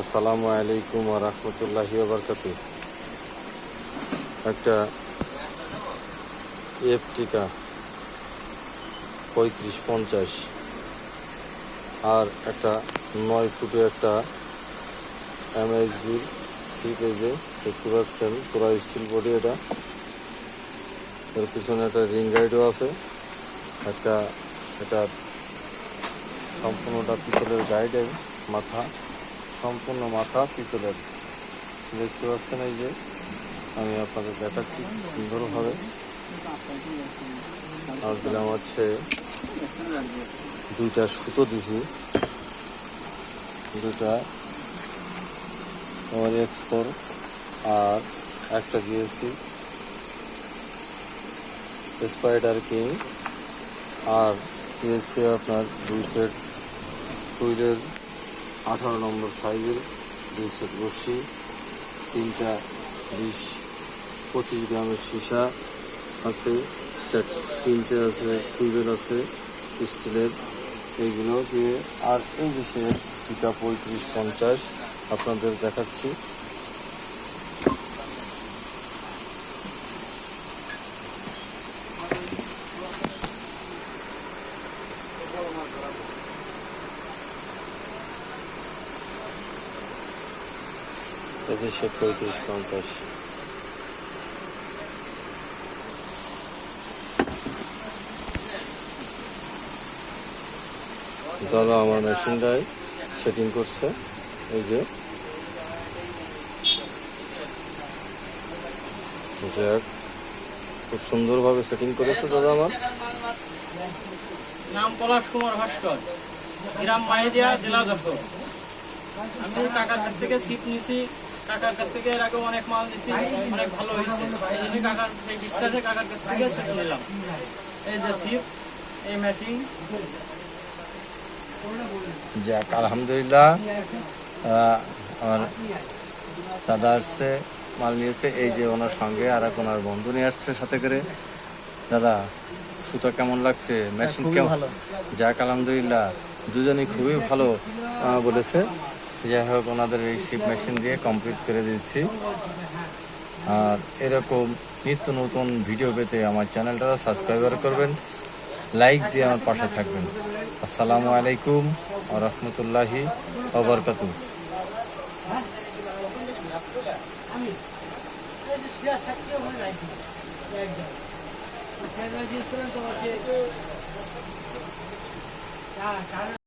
আসসালামু আলাইকুম রহমতুল্লাহি বারকাতু একটা এফটিকা পঁয়ত্রিশ পঞ্চাশ আর একটা নয় ফুটে একটা এমএসবির সি পেজে দেখতে পাচ্ছেন পুরো স্টিল বডি এটা। এর পিছনে একটা রিং গাইডও আছে। একটা, এটা সম্পূর্ণটা পিতলের গাইডের মাথা। সম্পূর্ণ মাথা পিতলের। দেখতে পাচ্ছেন এই যে, আমি আপনাদের দেখাচ্ছি সুন্দরভাবে। আর দিলাম হচ্ছে দুইটা সুতো দিছি। দুটা আমার এক্সপোর আর একটা দিয়েছি স্পাইডার কিং। আর দিয়েছি আপনার দুই সেট হুইলের আঠারো নম্বর সাইজের দুই সেট বসি তিনটা বিশ, পঁচিশ গ্রামের সীসা আছে, চার, তিনটে আছে সুইবেল আছে স্টিলের এইগুলো দিয়ে, আর এই যে সে টিকা পঁয়ত্রিশ পঞ্চাশ, আপনাদের দেখাচ্ছি। সে পঁয়ত্রিশ, পঞ্চাশ। দাদা, আমার মেশিনটাই সেটিং করছে। এই যে। যাক, খুব সুন্দরভাবে সেটিং করেছে দাদা আমার। নাম পলাশ কুমার ভাস্কর, গ্রাম মাইদিয়া জেলা যশোর। আমি কাকার কাছ থেকে সিট নিছি। কাকার কাছ থেকে এর আগে অনেক মাল নিছি অনেক ভালো হয়েছে। এই জন্য কাকার সেই বিশ্বাসে কাকার কাছ থেকে সিট নিলাম। এই যে সিট এই মেশিন যাক আলহামদুলিল্লাহ আমার দাদা আসছে মাল নিয়েছে। এই যে ওনার সঙ্গে আর এক ওনার বন্ধু নিয়ে আসছে সাথে করে। দাদা সুতো কেমন লাগছে? মেশিন কেমন? যাক আলহামদুলিল্লাহ দুজনেই খুবই ভালো বলেছে। যাই হোক ওনাদের এই শিপ মেশিন দিয়ে কমপ্লিট করে দিচ্ছি আর এরকম নিত্য নতুন ভিডিও পেতে আমার চ্যানেলটা সাবস্ক্রাইবার করবেন লাইক দিয়ে আমার পাশে থাকবেন আসসালামু আলাইকুম ও রহমতুল্লাহি ওবরকাতু